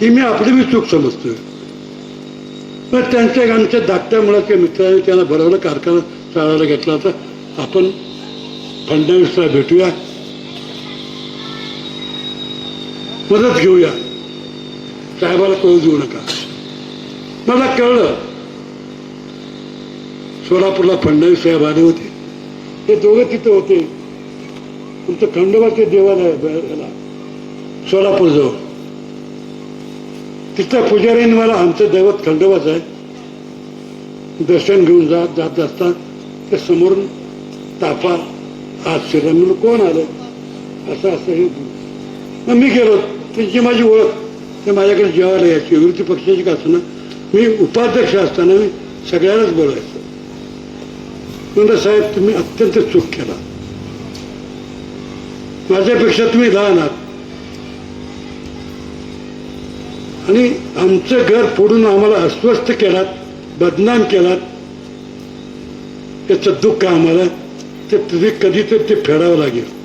ही मी आपली मी चूक समजतोय. पण त्यांच्या आमच्या धाकट्या मुलाच्या मित्राने त्यांना बरोबर कारखाना चालवायला घेतला होता. आपण फडणवीसला भेटूया. मदत घेऊया. साहेबाला कळू देऊ नका. मला कळलं. सोलापूरला फडणवीस साहेब आले होते. ते दोघं तिथं होते. तुमचं खंडोबाचे देवालय सोलापूरजवळ. तिथल्या पुजाऱ्यांनी मला आमचं दैवत खंडोबाच आहे. दर्शन घेऊन जात जात असता ते समोरून तापा आज शिरा म्हणून कोण आलं? असं असं हे मग मी गेलो त्यांची माझी ओळख. ते माझ्याकडे जेवायला यायची. विरोधी पक्षाची का असताना मी उपाध्यक्ष असताना मी सगळ्यांनाच बोलायचो म्हणलं साहेब तुम्ही अत्यंत चूक केला. माझ्यापेक्षा तुम्ही लहान आहात. आणि आमचं घर फोडून आम्हाला अस्वस्थ केलात बदनाम केलात. त्याचं दुःख आम्हाला ते तुझे कधीतरी ते फेडावं लागेल.